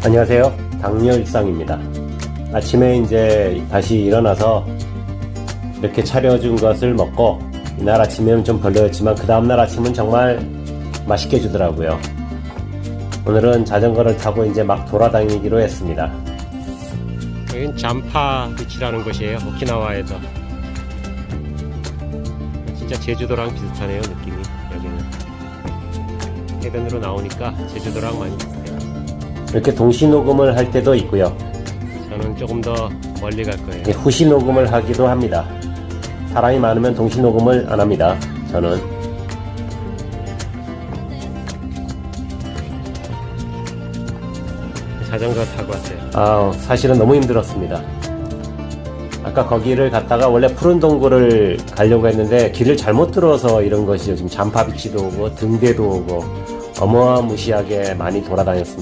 안녕하세요. 당뇨 일상입니다. 아침에 이제 다시 일어나서 이렇게 차려준 것을 먹고 이날 아침에는 좀 별로였지만 그 다음날 아침은 정말 맛있게 주더라고요. 오늘은 자전거를 타고 이제 막 돌아다니기로 했습니다. 여기는 잠파 비치라는 곳이에요. 오키나와에서. 진짜 제주도랑 비슷하네요, 느낌이. 여기는. 해변으로 나오니까 제주도랑 많이 비슷해요. 이렇게 동시 녹음을 할 때도 있고요. 저는 조금 더 멀리 갈 거예요. 후시 녹음을 하기도 합니다. 사람이 많으면 동시 녹음을 안 합니다. 저는. 자전거 타고 왔어요. 아, 사실은 너무 힘들었습니다. 아까 거기를 갔다가 원래 푸른 동굴을 가려고 했는데 길을 잘못 들어서 이런 것이요. 지금 잠파비치도 오고 등대도 오고 어마무시하게 많이 돌아다녔습니다.